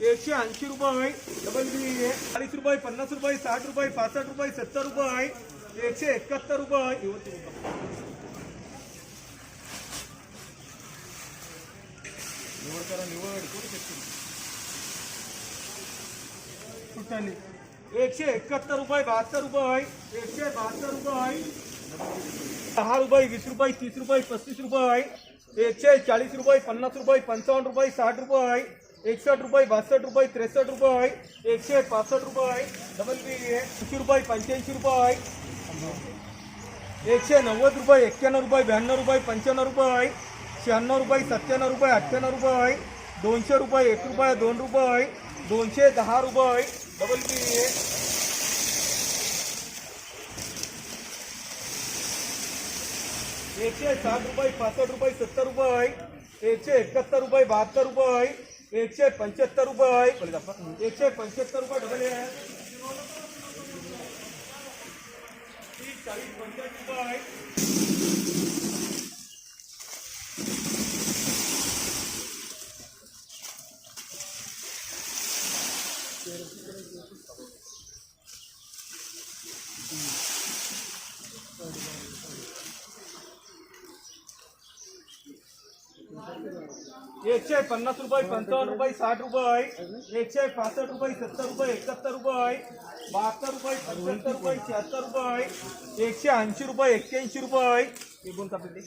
एकशे ऐसी रुपये डबल बी ए चालीस रुपये पन्ना रुपये, साठ रुपये, पासष्ट रुपये, सत्तर रुपये एकशे एक रुपये एकशे एक रुपये, बहत्तर रुपये एकशे बहत्तर रुपये दहा रुपये, वीस रुपये, तीस रुपये, पस्तीस रुपये एकशे चालीस रुपये पन्ना रुपये पंचावन रुपये, साठ रुपये रुपये बासष्ट रुपये त्रेसष्ट रुपये एकशे पासष्ट रुपये डबल बी ऐंशी रुपये, पंच्याऐंशी रुपये एकशे नव्वद रुपये, एक्क्याण्णव रुपये, ब्याण्णव रुपये, पंच्याण्णव रुपये शहाण्णव रुपये, सत्त्याण्णव रुपये, अठ्ठ्याण्णव रुपये दोनशे रुपये, एक रुपये, दोन रुपये दोनशे दहा रुपये डबल बी एकशे साठ रुपये, पासष्ट रुपये, सत्तर रुपये एकशे एकाहत्तर रुपये, बहात्तर रुपये एकशे पंच्याहत्तर रुपये एकशे पंच्याहत्तर रुपये डबल आहे पंचाळीस रुपये एकशे पन्नास रुपये पंचावन्न रुपये, साठ रुपये एकशे पासष्ट रुपये, सत्तर रुपये एकाहत्तर रुपये बहात्तर रुपये पंच्याहत्तर रुपये शहात्तर रुपये एकशे ऐंशी रुपये एक्क्याऐंशी रुपये हे कोणतं आपलं ते?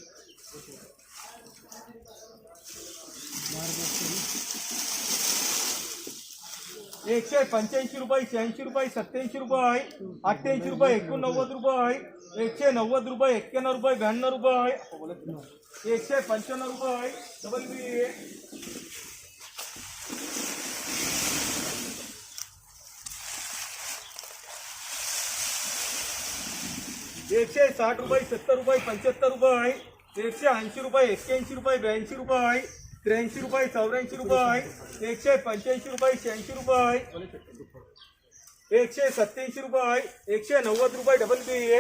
एकशे पंच्याऐंशी रुपये, शहाऐंशी रुपये, सत्याऐंशी रुपये अठ्ठ्याऐंशी रुपये, एकोणनव्वद रुपये एकशे नव्वद रुपये, एक्क्याण्णव रुपये, ब्याण्णव रुपये एकशे पंच्याण्णव रुपये डबल बी एकशे साठ रुपये, सत्तर रुपये, पंच्याहत्तर रुपये एकशे ऐंशी रुपये, एक्क्याऐंशी रुपये, ब्याऐंशी रुपये त्र्याऐंशी रुपये, चौऱ्याऐंशी रुपये, एकशे पंच्याऐंशी रुपये, शहाऐंशी रुपये, एकशे सत्याऐंशी रुपये, एकशे नव्वद रुपये डबल बी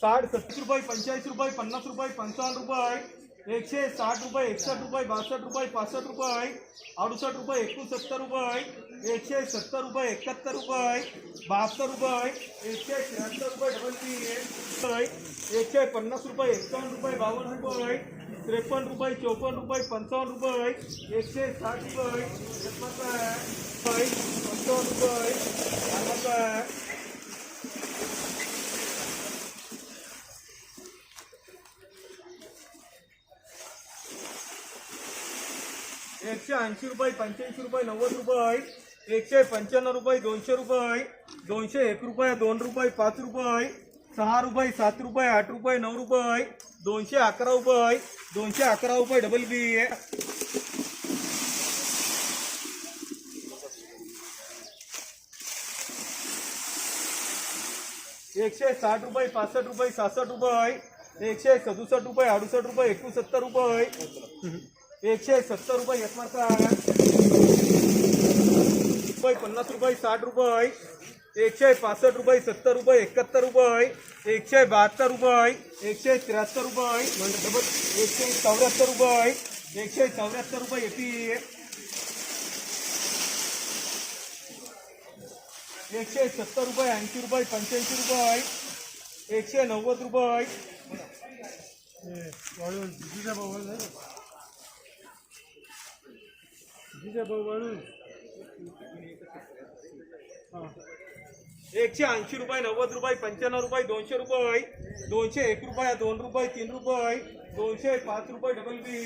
साठ सत्तीस रुपये, पंच्याऐंशी रुपये, पन्नास रुपये, पंचावन्न रुपये, एकशे साठ रुपये एकसष्ट रुपये, बासष्ट रुपये, पासष्ट रुपये, अडुसष्ट रुपये, एकोणसत्तर रुपये, एकशे सत्तर रुपये, एकाहत्तर रुपये, बहात्तर रुपये, एकशे शहात्तर रुपये डबल बी एकशे पन्नास रुपये एक्कावन्न रुपये, बावन्न रुपये त्रेपन्न रुपये, चौपन रुपये, पंचावन रुपये एक एकशे साठ रुपये पन्नास रुपये एकशे ऐंशी रुपये पंच्याऐंशी रुपये नव्वद रुपये एकशे पंच्याण्णव रुपये, दोनशे रुपये दोनशे एक रुपये, दोन रुपये, पाच रुपये सहा रुपये, सात रुपये, आठ रुपये, नऊ रुपये, दोनशे अकरा रुपये, दोनशे अकरा रुपये डबल बी एकशे साठ रुपये, पासष्ट रुपये, सहासष्ट रुपये, एकशे सदुसष्ट रुपये, अडुसष्ट रुपये, एकोणसत्तर रुपये, एकशे सत्तर रुपये, एक मार्का रुपये पन्नास रुपये, साठ रुपये एकशे पासष्ट रुपये सत्तर रुपये एकाहत्तर रुपये एकशे बहात्तर रुपये एकशे त्र्याहत्तर रुपये म्हणजे डबल एकशे चौऱ्याहत्तर रुपये एकशे चौऱ्याहत्तर रुपये एपी एकशे सत्तर रुपये ऐंशी रुपये पंच्याऐंशी रुपये एकशे नव्वद रुपये. वाढून दुसऱ्या भाऊ दुसऱ्या एकशे ऐसी रुपये, नव्वद रुपये पंचाण रुपये, दोनशे रुपये, दोनशे एक रुपये, दोन रुपये, तीन रुपये, दोनशे पाँच रुपये डबल बी